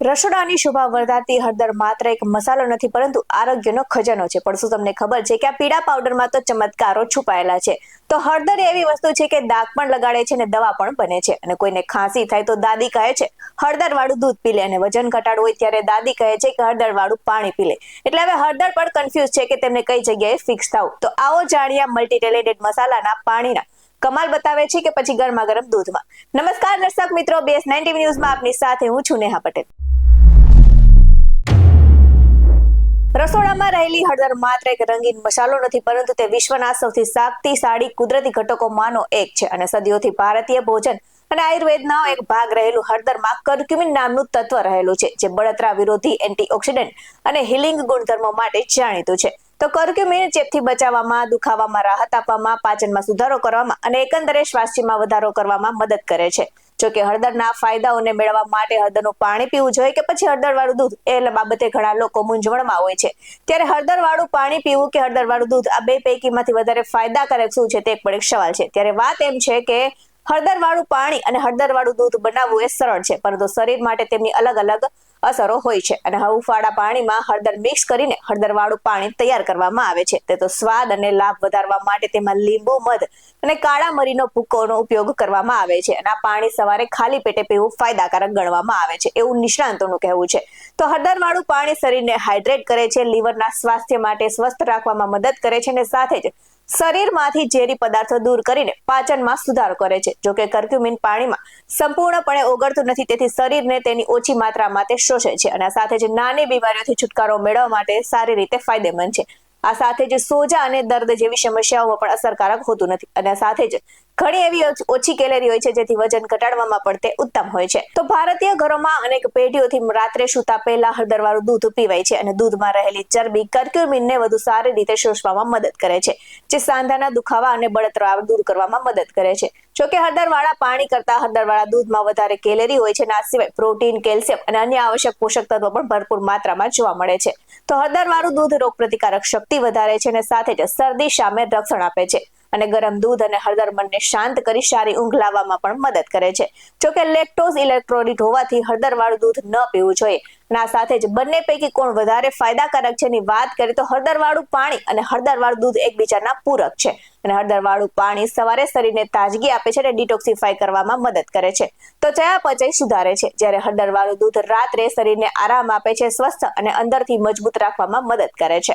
રસોડાની શોભા વધારતી હળદર માત્ર એક મસાલો નથી, પરંતુ આરોગ્યનો ખજાનો છે. પણ શું તમને ખબર છે કે આ પીળા પાવડરમાં તો ચમત્કારો છુપાયેલા છે? તો હળદર એવી વસ્તુ છે કે દાગ પણ લગાડે છે અને દવા પણ બને છે. અને કોઈને ખાંસી થાય તો દાદી કહે છે હળદર વાળું દૂધ પી લે. અને વજન ઘટાડવું હોય ત્યારે દાદી કહે છે કે હળદર વાળું પાણી પી લે. એટલે હવે હળદર પણ કન્ફ્યુઝ છે કે તેમને કઈ જગ્યાએ ફિક્સ થવું. તો આવો જાણ્યા મલ્ટી ટેલેન્ટેડ મસાલાના પાણીના. કમાલ બતાવે છે કે પછી ગરમા ગરમ દૂધમાં. નમસ્કાર દર્શક મિત્રો બેસ નાઇન્ટી ન્યૂઝમાં આપની સાથે હું છું નેહા પટેલ. રસોડામાં રહેલી હળદર માત્ર એક રંગીન મસાલો નથી, પરંતુ તે વિશ્વના સૌથી શક્તિશાળી કુદરતી ઘટકોમાંનો એક છે અને સદીઓથી ભારતીય ભોજન અને આયુર્વેદનો એક ભાગ રહેલું હળદરમાં કર્ક્યુમિન નામનું તત્વ રહેલું છે, જે બળતરા વિરોધી એન્ટીઓક્સિડન્ટ અને હિલિંગ ગુણધર્મો માટે જાણીતું છે. તો કર્ક્યુમિન ચેપથી બચાવવામાં, દુખાવામાં, રાહત આપવામાં, પાચનમાં સુધારો કરવામાં અને એકંદરે સ્વાસ્થ્યમાં વધારો કરવામાં મદદ કરે છે. જોકે હળદરના ફાયદાઓને મેળવવા માટે હળદરનું પાણી પીવું જોઈએ કે પછી હળદર વાળું દૂધ, એ બાબતે ઘણા લોકો મૂંઝવણમાં હોય છે. ત્યારે હળદર વાળું પાણી પીવું કે હળદર વાળું દૂધ, આ બે પૈકીમાંથી વધારે ફાયદાકારક શું છે તે એક પણ એક સવાલ છે. ત્યારે વાત એમ છે કે હળદર વાળું પાણી અને હળદર વાળું દૂધ બનાવવું એ સરળ છે, પરંતુ શરીર માટે તેમની અલગ અલગ અસરો હોય છે અને હૂંફાળા પાણીમાં હળદર મિક્સ કરીને હળદરવાળું પાણી તૈયાર કરવામાં આવે છે. તે તો સ્વાદ અને લાભ વધારવા માટે તેમાં લીંબુ, મધ અને કાળા મરીનો ભૂકોનો ઉપયોગ કરવામાં આવે છે અને આ પાણી સવારે ખાલી પેટે પીવું ફાયદાકારક ગણવામાં આવે છે એવું નિષ્ણાંતોનું કહેવું છે. તો હળદરવાળું પાણી શરીરને હાઇડ્રેટ કરે છે લીવરના સ્વાસ્થ્ય માટે સ્વસ્થ રાખવામાં મદદ કરે છે અને સાથે જ શરીરમાંથી ઝેરી પદાર્થો દૂર કરીને પાચનમાં સુધારો કરે છે. જોકે કર્ક્યુમિન પાણીમાં સંપૂર્ણપણે ઓગળતું નથી, તેથી શરીરને તેની ઓછી માત્રામાં તે શોષે છે અને સાથે જ નાની બીમારીઓથી છુટકારો મેળવવા માટે સારી રીતે ફાયદેમંદ છે. આ સાથે જ સોજા અને દર્દ જેવી સમસ્યાઓમાં પણ અસરકારક હોતું નથી અને સાથે જ ઘણી એવી ઓછી કેલેરી હોય છે, જેથી વજન ઘટાડવામાં પણ તે ઉત્તમ હોય છે. તો ભારતીય ઘરોમાં અનેક પેઢીઓથી રાત્રે સૂતા પહેલા હળદરવાળું દૂધ પીવાય છે અને દૂધમાં રહેલી ચરબી કર્ક્યુમિનને વધુ સારી રીતે શોષવામાં મદદ કરે છે. જે સાંધાના દુખાવા અને બળતરા દૂર કરવામાં મદદ કરે છે. જોકે હળદરવાળા પાણી કરતા હળદરવાળા દૂધમાં વધારે કેલેરી હોય છે અને આ સિવાય પ્રોટીન, કેલ્શિયમ અને અન્ય આવશ્યક પોષક તત્વો પણ ભરપૂર માત્રામાં જોવા મળે છે. તો હળદરવાળું દૂધ રોગપ્રતિકારક શક્તિ વધારે છે અને સાથે જ શરદી સામે રક્ષણ આપે છે. અને ગરમ દૂધ અને હળદર મનને શાંત કરી સારી ઊંઘ લાવવામાં પણ મદદ કરે છે. જોકે લેક્ટોઝ ઇલેક્ટ્રોલિટ હોવાથી હળદર વાળું દૂધ ન પીવું જોઈએ. ના, સાથે જ બંને પૈકી કોણ વધારે ફાયદાકારક છે ની વાત કરીએ તો હળદર વાળું પાણી અને હળદર વાળું દૂધ એકબીજાના પૂરક છે. અને હળદર વાળું પાણી સવારે શરીરને તાજગી આપે છે અને ડિટોક્સિફાય કરવામાં મદદ કરે છે. તો ચયાપચય સુધારે છે. જ્યારે હળદર વાળું દૂધ રાત્રે શરીરને આરામ આપે છે, સ્વસ્થ અને અંદરથી મજબૂત રાખવામાં મદદ કરે છે.